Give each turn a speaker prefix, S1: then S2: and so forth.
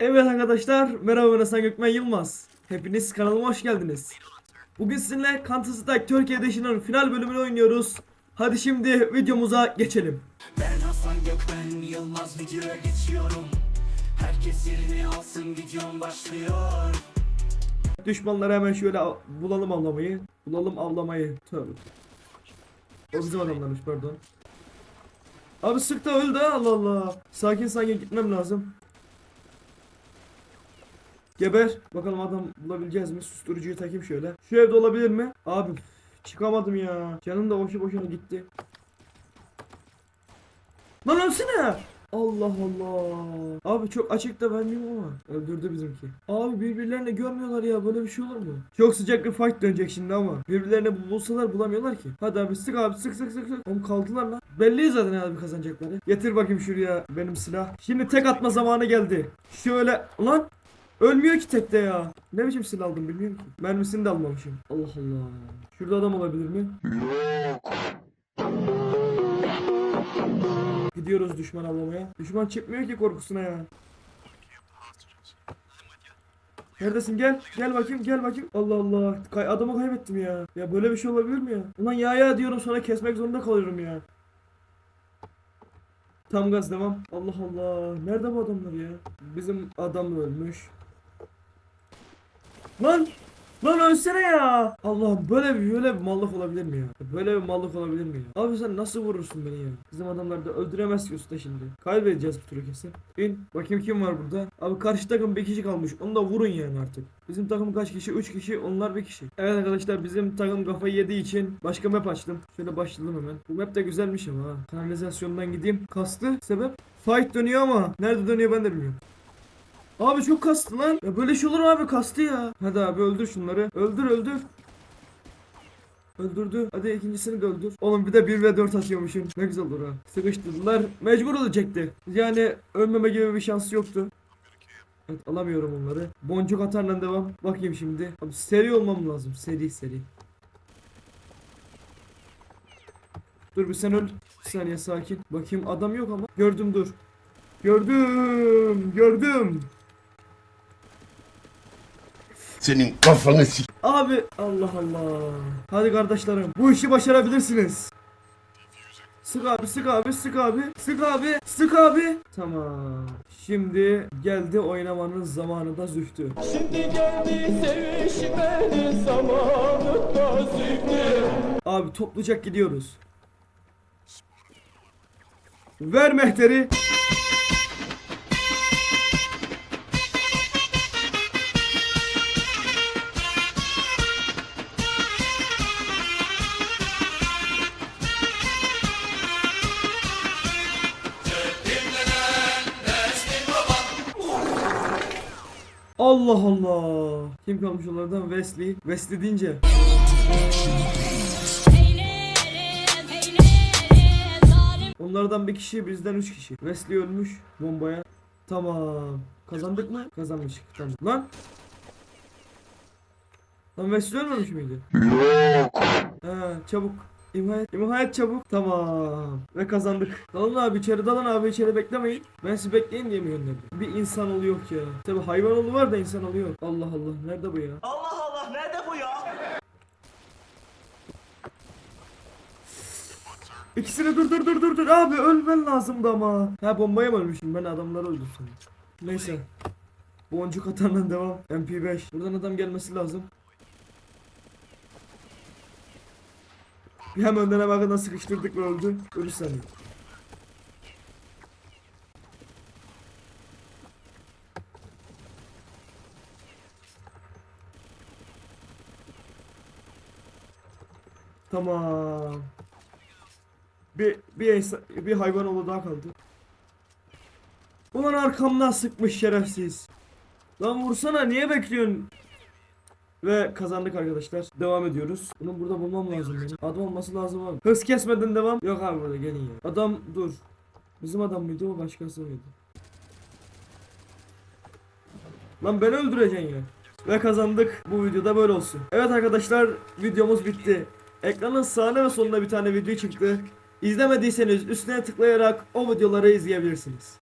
S1: Evet arkadaşlar, merhaba ben Hasan Gökmen Yılmaz. Hepiniz kanalıma hoş geldiniz. Bugün sizinle Counter Strike Türkiye Edition'ın final bölümünü oynuyoruz. Hadi şimdi videomuza geçelim.
S2: Ben Hasan Gökmen Yılmaz videoya geçiyorum Herkes yerini alsın videom başlıyor
S1: Düşmanları hemen şöyle bulalım avlamayı. Bulalım avlamayı. Tövbe. O bizim adamlarmış pardon. Abi sık da öldü ha, Allah Allah. Sakin sakin gitmem lazım. Geber. Bakalım adam bulabileceğiz mi? Susturucuyu takayım şöyle. Şu evde olabilir mi? Abi çıkamadım ya. Canım da boşu boşuna gitti. Lan ölsene. Allah Allah. Abi çok açıkta ben miyim ama. Öldürdü bizimki. Abi birbirlerini görmüyorlar ya. Böyle bir şey olur mu? Çok sıcak bir fight dönecek şimdi ama. Birbirlerini bulsalar bulamıyorlar ki. Hadi abi sık abi sık sık sık sık. Oğlum kaldılar lan. Belli zaten abi kazanacakları. Getir bakayım şuraya benim silah. Şimdi tek atma zamanı geldi. Şöyle lan. Ölmüyor ki tekte ya. Ne biçim silah aldım bilmiyorum ki. Mermisini de almamışım. Allah Allah. Şurada adam olabilir mi? Gidiyoruz düşman avlamaya. Düşman çıkmıyor ki korkusuna ya. Neredesin gel. Gel bakayım gel bakayım. Allah Allah. Kay adamı kaybettim ya. Ya böyle bir şey olabilir mi ya? Ulan ya ya diyorum sonra kesmek zorunda kalıyorum ya. Tam gaz devam. Allah Allah. Nerede bu adamlar ya? Bizim adam ölmüş. Lan! Lan ölsene ya! Allah böyle bir böyle bir mallık olabilir mi ya? Böyle bir mallık olabilir mi ya? Abi sen nasıl vurursun beni ya? Bizim adamlar da öldüremez ki usta şimdi. Kaybedeceğiz bu turu kesin. İn. Bakayım kim var burada? Abi karşı takım bir kişi kalmış. Onu da vurun yani artık. Bizim takım kaç kişi? 3 kişi. Onlar bir kişi. Evet arkadaşlar bizim takım kafayı yediği için başka map açtım. Şöyle başladım hemen. Bu map de güzelmiş ama ha. Kanalizasyondan gideyim. Kastı. Sebep? Fight dönüyor ama. Nerede dönüyor ben de bilmiyorum. Abi çok kastı lan. Ya böyle şey olur abi kastı ya. Hadi abi öldür şunları. Öldür öldür. Öldürdü. Hadi ikincisini de öldür. Oğlum bir de 1 ve 4 atıyormuşum. Ne güzel olur ha. Sıkıştırdılar. Mecbur olacaktı. Yani ölmeme gibi bir şansı yoktu. Evet alamıyorum onları. Boncuk atarla devam. Bakayım şimdi. Abi seri olmam lazım. Seri seri. Dur bir sen öl. Bir saniye sakin. Bakayım adam yok ama. Gördüm dur. Gördüm. Gördüm.
S3: Senin kafanı sik.
S1: Abi Allah Allah. Hadi kardeşlerim bu işi başarabilirsiniz. Sık abi sık abi sık abi sık abi sık abi. Tamam. Şimdi geldi oynamanın zamanı da zühtü.
S4: Şimdi geldi sevişmenin zamanı da zifti
S1: Abi toplayacak gidiyoruz. Ver mehteri. Allah Allah. Kim kalmış onlardan? Wesley. Wesley deyince. Onlardan bir kişi bizden üç kişi. Wesley ölmüş bombaya. Tamam. Kazandık mı? Kazanmıştık. Tamam. Lan. Lan Wesley ölmemiş miydi? Yok. Ha, çabuk. İmha et, imha et çabuk. Tamam. Ve kazandık. Dalın abi içeri dalın abi içeri beklemeyin. Ben sizi bekleyin diye mi gönderdim? Bir insan oluyor yok ya. Tabi hayvan var da insan oluyor. Allah Allah. Nerede bu ya?
S2: Allah Allah nerede bu ya?
S1: İkisini dur dur dur dur dur abi ölmen lazımdı ama. Ha bombaya mı ölmüşüm ben adamları öldürsün. Neyse. Boncuk atandan devam. MP5. Buradan adam gelmesi lazım. Hem önden hem sıkıştırdık ve öldü. Ölü saniye. Tamam. Bir bir bir hayvan oğlu daha kaldı. Ulan arkamdan sıkmış şerefsiz. Lan vursana niye bekliyorsun? Ve kazandık arkadaşlar. Devam ediyoruz. Bunu burada bulmam lazım benim. Adam olması lazım abi. Hız kesmeden devam. Yok abi burada gelin ya. Adam dur. Bizim adam mıydı o başkası mıydı? Lan beni öldüreceksin ya. Ve kazandık. Bu videoda böyle olsun. Evet arkadaşlar videomuz bitti. Ekranın sağına ve soluna bir tane video çıktı. İzlemediyseniz üstüne tıklayarak o videoları izleyebilirsiniz.